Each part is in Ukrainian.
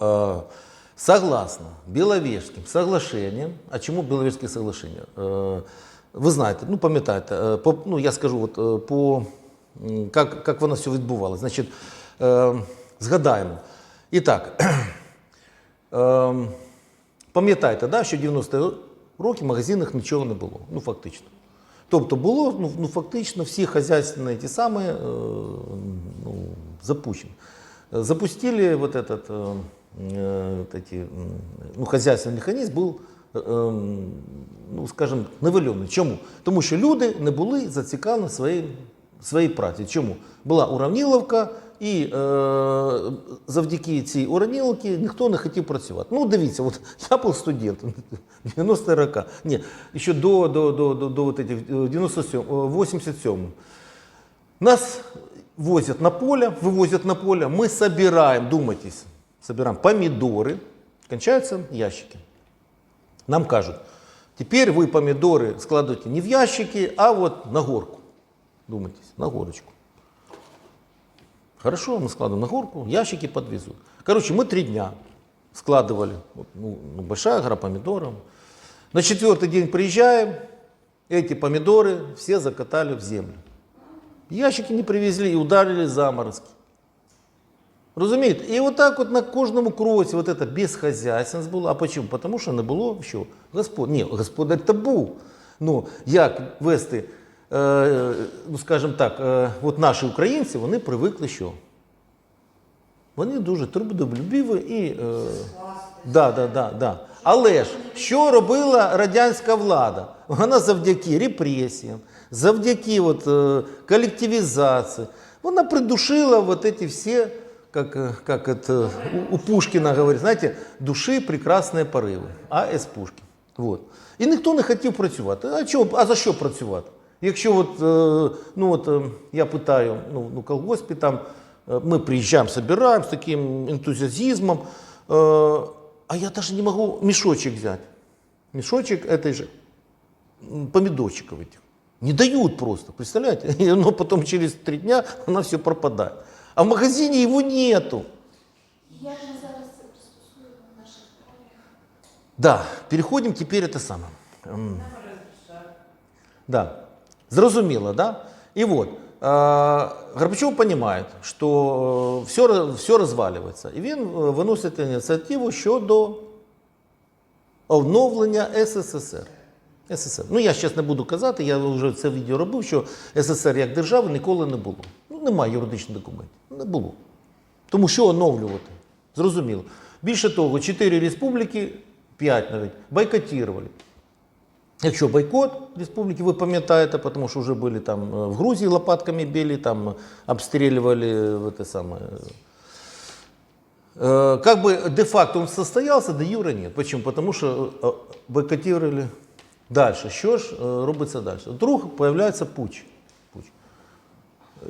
э, согласно Беловежским соглашениям, а чему Беловежские соглашения? Э, ви знаєте, ну пам'ятаєте, е, по, ну я скажу, от, е, по, м, як, як воно все відбувалося. Значить, е, згадаємо. І так, е, пам'ятаєте, да, що 90 роки в магазинах нічого не було, ну фактично. Тобто було ну, ну, фактично всі хозяйственні ті самі е, ну, запущені. Э, Запустили вот этот, э, э, вот эти, м, ну, хозяйственний механізм був, е, ем, ну, скажімо, нивельований. Чому? Тому що люди не були зацікавлені в своїй, своїй праці. Чому? Була уравніловка, і е, завдяки цій уравніловці ніхто не хотів працювати. Ну, дивіться, от я був студентом 90 роки. Ні, ще до, до, до, до, до вот этих, е, 97, е, 87 нас возят на поле, вывозят на поле, мы собираем, думайтесь, Собираем помидоры, кончаются ящики. Нам кажут, теперь вы помидоры складываете не в ящики, а вот на горку. Думайтесь, на горочку. Хорошо, мы складываем на горку, ящики подвезут. Короче, мы три дня складывали, ну, ну, большая гора помидоров. На четвертый день приезжаем, эти помидоры все закатали в землю. Ящики не привезли і ударили заморозки. Розумієте? І отак от на кожному кроці от це безхазяйственність була. А чому? Тому що не було що? Господ... Ні, господар то був. Ну, як вести, е, ну, скажімо так, е, от наші українці, вони привикли що? Вони дуже трудолюбиві і. Е, да, да, да, да. Але ж що робила радянська влада? Вона завдяки репресіям, завдяки от, е, колективізації, вона придушила вот эти всі, как, е, как это, у, у Пушкіна говорить, знаєте, душі прекрасні пориви. А.С. Пушкін. Вот. І ніхто не хотів працювати. А, чого, а за що працювати? Якщо от, е, ну от, е, я питаю, ну, ну колгоспі там, е, ми приїжджаємо, собираємо з таким ентузіазмом, е, а я даже не могу мешочек взять. Мешочек этой же м, помидорчиков этих. Не дают просто, представляете? И оно потом через три дня, оно все пропадает. А в магазине его нету. Як ми зараз? Да, переходим теперь это самое. Да, зрозуміло, да? И вот, э, Горбачев понимает, что все, все разваливается. І він е, виносить ініціативу щодо оновлення СССР. СССР. Ну, я зараз не буду казати, я вже це відео робив, що СССР як держави ніколи не було. Ну, немає юридичних документів. Не було. Тому що оновлювати? Зрозуміло. Більше того, чотири республіки, п'ять навіть, бойкотували. Якщо бойкот республіки, ви пам'ятаєте, тому що вже були там е, в Грузії лопатками били, там обстрілювали в це саме. Э, Как бы де-факто он состоялся, де юра нет. Почему? Потому что э, бойкотировали дальше. Що ж е, робиться далі? Вдруг появляється пуч. пуч.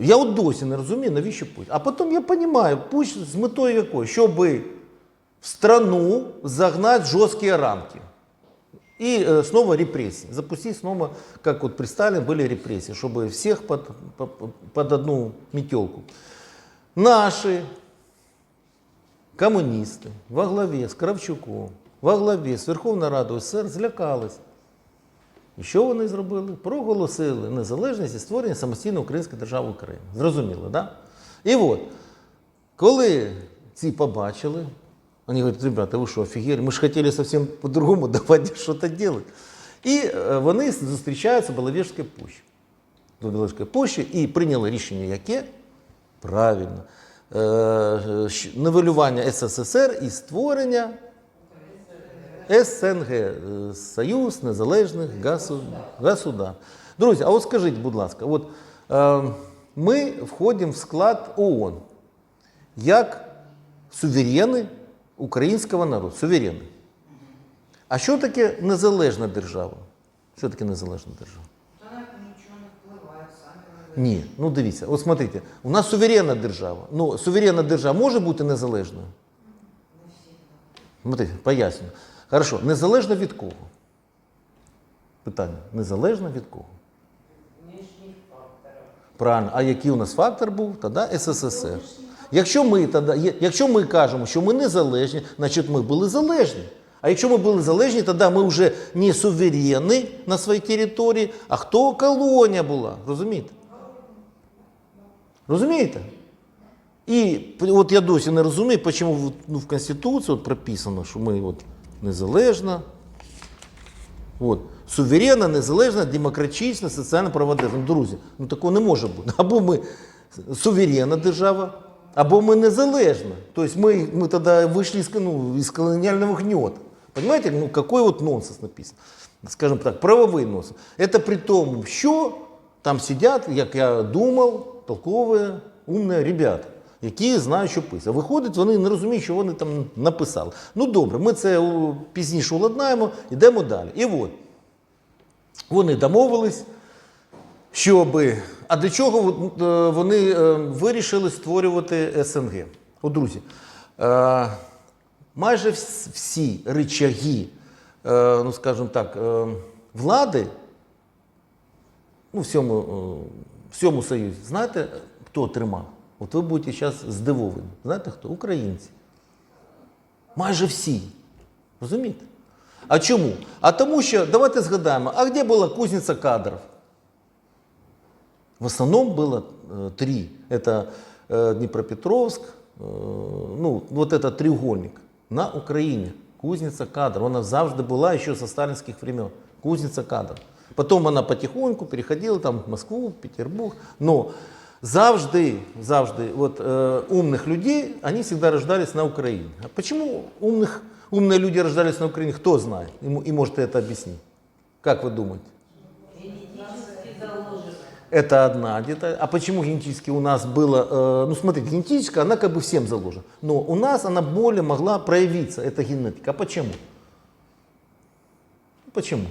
Я от досі не розумію, навіщо пуч. А потім я розумію, пуч з метою якою? Щоб в страну загнати в жорсткі рамки. И э, снова репрессии. Запустить снова, как вот при Сталине были репрессии, чтобы всех под, под, под одну метелку. Наши коммунисты во главе с Кравчуком, во главе з Верховною Радою СССР злякались. І що вони зробили? Проголосили незалежність і створення самостійної української держави України. Зрозуміло, так? Да? І от, коли ці побачили, вони говорять, ребята, ви що, офігели? Ми ж хотіли зовсім по-другому, давайте щось робити. І е, вони зустрічаються в Беловежській пущі. До Беловежської пущі і прийняли рішення, яке правильно. Е, щ- Нивелювання СССР і створення СНГ е, Союз Незалежних Госу- Государств. Друзі, а от скажіть, будь ласка, от, е, ми входимо в склад ООН як суверени українського народу. Суверени. А що таке незалежна держава? Що таке незалежна держава? Ні, ну дивіться, от смотрите, у нас суверенна держава. Ну, суверенна держава може бути незалежною? Смотрите, поясню. Хорошо, незалежно від кого? Питання. Незалежно від кого? Правильно. А який у нас фактор був? Тоді СССР. Якщо ми, тоді, якщо ми кажемо, що ми незалежні, значить ми були залежні. А якщо ми були залежні, тоді ми вже не суверенні на своїй території, а хто колонія була, розумієте? Розумієте? І от я досі не розумію, чому ну, в Конституції от прописано, що ми от незалежна, от, суверенна, незалежна, демократична, соціально права держава. Ну, друзі, ну такого не може бути. Або ми суверенна держава, або ми незалежна. Тобто ми, ми тоді вийшли з, ну, із колоніального гнета. Понимаете, ну какой вот нонсенс написан. Скажем так, правовий нонсенс. Это при тому, що там сидять, як я думав, толкові, умні ребята, які знають, що писати. Виходить, вони не розуміють, що вони там написали. Ну добре, ми це пізніше уладнаємо, йдемо далі. І от, вони домовились, щоб. А для чого е, вони е, вирішили створювати СНГ? От, друзі, е, майже всі ричаги, е, ну скажімо так, влади ну, всьому, всьому Союзі, знаєте, хто тримав? От ви будете зараз здивовані. Знаєте хто? Українці. Майже всі. Розумієте? А чому? А тому що, давайте згадаємо, а де була кузниця кадрів? В основном было э, три. Это э, Днепропетровск, э, ну, вот этот треугольник на Украине. Кузница кадров. Она завжди була еще со сталинских времен. Кузница кадров. Потом она потихоньку переходила там, в Москву, Петербург. Но завжди, завжди вот, э, умных людей, они всегда рождались на Украине. А почему умных, умные люди рождались на Украине, кто знает? И, и может это объяснить. Как вы думаете? Это одна деталь. А почему генетически у нас было... э, ну, смотрите, генетически она как бы всем заложена. Но у нас она более могла проявиться, эта генетика. А почему? Почему?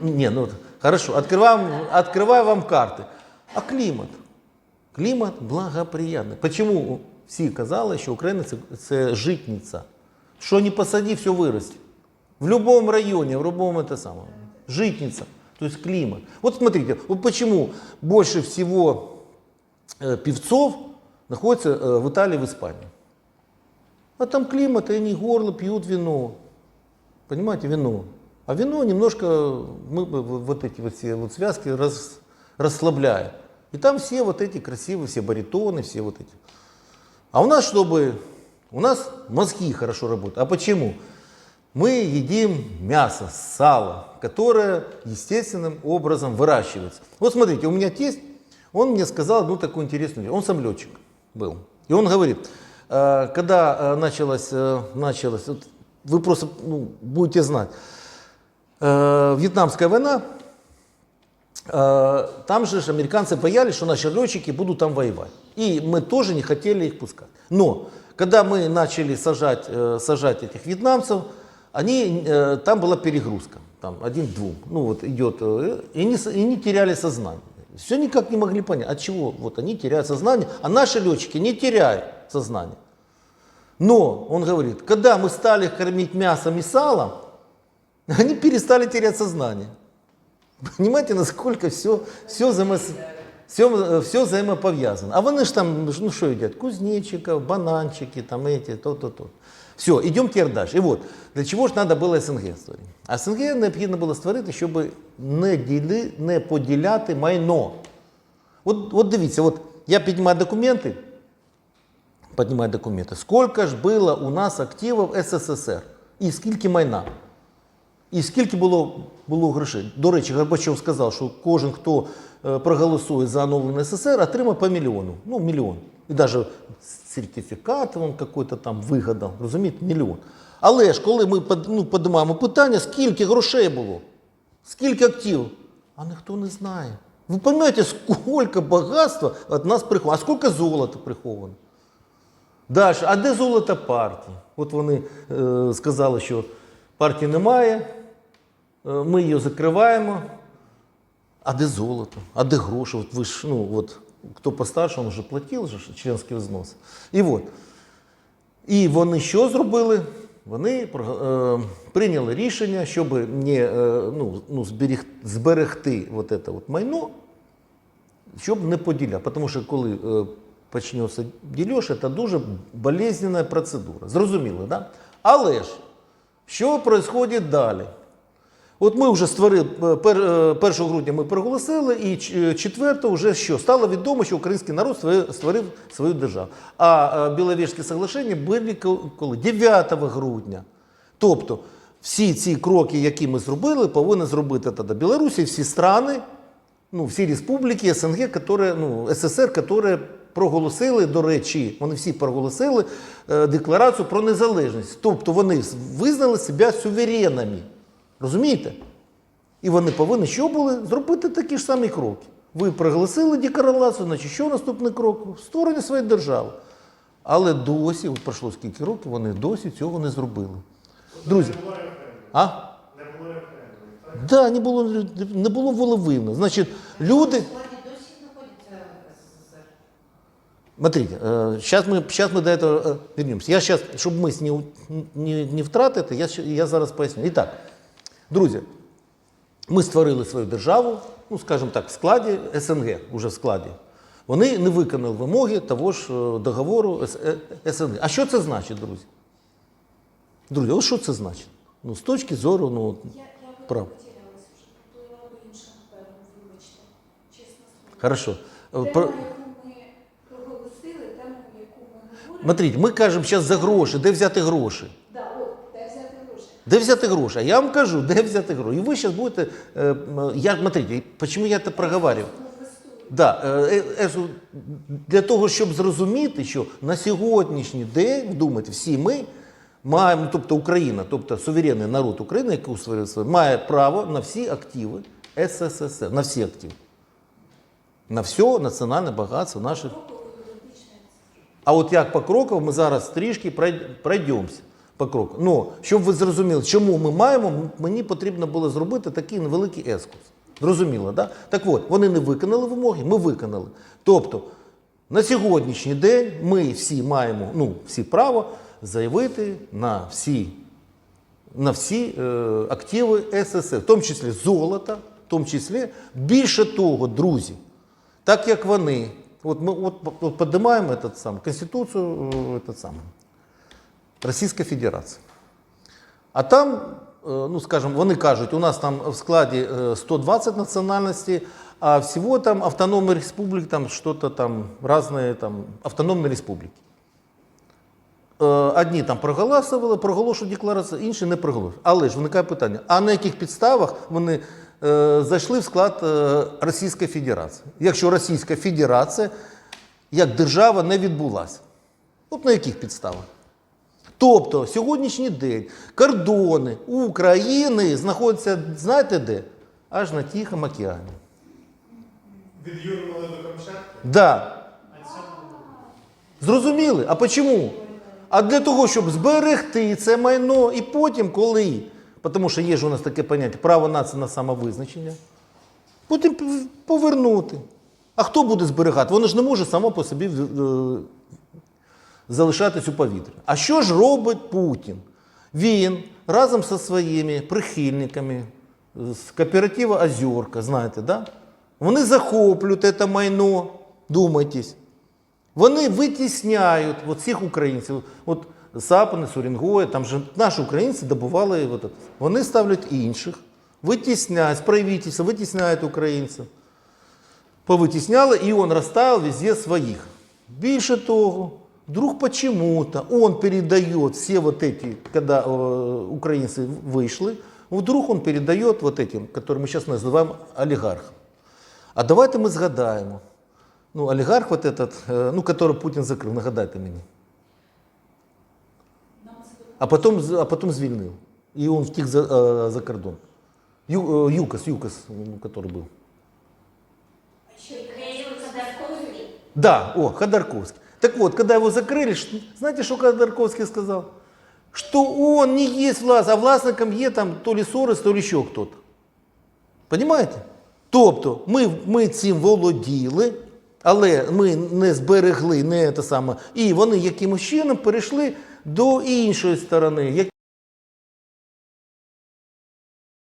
Не, ну, хорошо, открываем, открываю вам карты. А климат? Клімат благоприятний. Почему всі казали, що Україна це, це житниця? Що не посади, все виросте. В любом районе, в любом это самое. Житница, то есть климат. Вот смотрите, вот почему больше всего э, певцов находится э, в Италии, в Испании. А там климат, и они горло пьют вино. Понимаете, вино. А вино немножко мы, вот эти вот все вот связки рас- расслабляет. И там все вот эти красивые, все баритоны, все вот эти. А у нас, чтобы... У нас мозги хорошо работают. А почему? Мы едим мясо, сало, которое естественным образом выращивается. Вот смотрите, у меня тесть, он мне сказал одну такую интересную вещь. Он самолетчик был. И он говорит, э, когда э, началось, э, началось вот вы просто ну, будете знать, Вьетнамская война, Э, там же американцы боялись, что наши летчики будут там воевать. И мы тоже не хотели их пускать. Но когда мы начали сажать, э, сажать этих вьетнамцев, они, э, там была перегрузка. Там один к двум. Ну вот идет. э, И с- и они теряли сознание. Все никак не могли понять, от чего вот они теряют сознание, а наши летчики не теряют сознание. Но, он говорит, когда мы стали кормить мясом и салом, они перестали терять сознание. Понимаете, насколько все, все, взаимос... все, все взаимопов'язано. А вони ж там, ну що їдять? Кузнечиков, бананчики, там эти, то-то-то. Все, идем теперь дальше. І от, для чого ж треба було СНГ створити? А СНГ необхідно було створити, щоб не, діли, не поділяти майно. От, от дивіться, от я піднімаю документи, піднімаю документи. Скільки ж було у нас активів СССР? І скільки майна? І скільки було, було грошей? До речі, Горбачов сказав, що кожен, хто е, проголосує за оновлений СССР, отримає по мільйону. Ну, мільйон. І навіть сертифікат він якийсь там вигадав, розумієте, мільйон. Але ж коли ми ну, піднімаємо питання, скільки грошей було, скільки активів, а ніхто не знає. Ви розумієте, скільки багатства від нас приховано, а скільки золота приховано? Далі, а де золото партії? От вони е, сказали, що партії немає, ми її закриваємо. А де золото? А де гроші? От ви ж, ну, от, хто постарше, він вже платив же членський взнос. І от. І вони що зробили? Вони е, прийняли рішення, щоб не, е, ну, ну, зберіг, зберегти от це от майно, щоб не поділяти. Тому що коли е, почнеться ділеж, це дуже болезненна процедура. Зрозуміло, да? Але ж, що відбувається далі? От ми вже створили е, пер- е, 1 грудня ми проголосили, і ч- е, 4 вже що? Стало відомо, що український народ створив свою державу. А е, соглашення були коли? 9 грудня. Тобто всі ці кроки, які ми зробили, повинні зробити тоді Білорусі, всі страни, ну, всі республіки СНГ, які, ну, СССР, які проголосили, до речі, вони всі проголосили е, декларацію про незалежність. Тобто вони визнали себе суверенними. Розумієте? І вони повинні що були? Зробити такі ж самі кроки. Ви проголосили декларацію, значить, що наступний крок? Створення своєї держави. Але досі, от пройшло скільки років, вони досі цього не зробили. Друзі, а? Не було референдумів, так? Да, не було, не було волевивно. Значить, люди. В складі досі знаходиться СССР. Смотрите, сейчас мы, сейчас мы до этого э, вернемся. Я сейчас, чтобы мысль не, у- не, не втратити, я, щ- я зараз поясню. І так, друзі, ми створили свою державу, ну, скажімо так, в складі СНГ, уже в складі. Вони не виконали вимоги того ж е, договору е, СНГ. А що це значить, друзі? Друзі, ось що це значить? Ну, з точки зору, ну, Прав. хорошо. Про-. Смотрите, ми кажемо зараз за гроші, де взяти гроші? Да, от, де взяти гроші. Де взяти гроші? Я вам кажу, де взяти гроші. І ви зараз будете. Е, я, смотрите, почему я це проговорюю? Да, е, е, для того, щоб зрозуміти, що на сьогоднішній день, думайте, всі ми маємо, тобто Україна, тобто суверенний народ України, який створив своє, має право на всі активи СССР, на всі активи. На все національне багатство наших. А от як по крокам ми зараз трішки прой- пройдемося по крокам. Ну, щоб ви зрозуміли, чому ми маємо, мені потрібно було зробити такий невеликий ескурс. Зрозуміло, да? Так от, вони не виконали вимоги, ми виконали. Тобто, на сьогоднішній день ми всі маємо, ну, всі право заявити на всі, на всі е, активи СССР, в тому числі золото, в тому числі більше того, друзі, так як вони, от ми от, от піднімаємо этот сам, Конституцію е, этот сам, Російської Федерації. А там, е, ну скажімо, вони кажуть, у нас там в складі е, 120 національностей, а всього там автономних республік, там що-то там різні там автономні республіки. Е, Одні там проголосували, проголошують декларацію, інші не проголошують. Але ж виникає питання: а на яких підставах вони е, зайшли в склад е, Російської Федерації? Якщо Російська Федерація як держава не відбулася? От на яких підставах? Тобто сьогоднішній день кордони України знаходяться, знаєте де? Аж на Тихому океані. Від Юрмали до Камчатки? Да. Зрозуміли? А чому? А для того, щоб зберегти це майно і потім, коли, тому що є ж у нас таке поняття право нації на самовизначення, потім повернути. А хто буде зберігати? Воно ж не може само по собі е, залишатись у повітрі. А що ж робить Путін? Він разом зі своїми прихильниками з кооперативу Озерка, знаєте, да? вони захоплюють це майно, думайтесь. Вони витісняють от цих українців. От Сапини, Сурінгоя, там же наші українці добували. от це. Вони ставлять інших, витісняють, правительства, витісняють українців. Повитісняли, і він розставив везде своїх. Більше того, вдруг почему-то он передает все вот эти, когда э, украинцы вышли, вдруг он передает вот этим, которые мы сейчас называем олигархом. А давайте ми згадаємо. Ну, олігарх вот этот, е, ну, который Путін закрив, нагадайте мені. А потім, з- а потім звільнив. І він втік за, е, за кордон. Ю, е, Юкас, Юкас, ну, который був. Да, о, Ходорковский. Так вот, когда его закрыли, знаете, что Ходорковский сказал? Что он не есть власть, а властником є там то ли Сорос, то ли еще кто-то. Понимаете? Тобто ми, ми цим володіли, але ми не зберегли не те саме. І вони якимось чином перейшли до іншої сторони.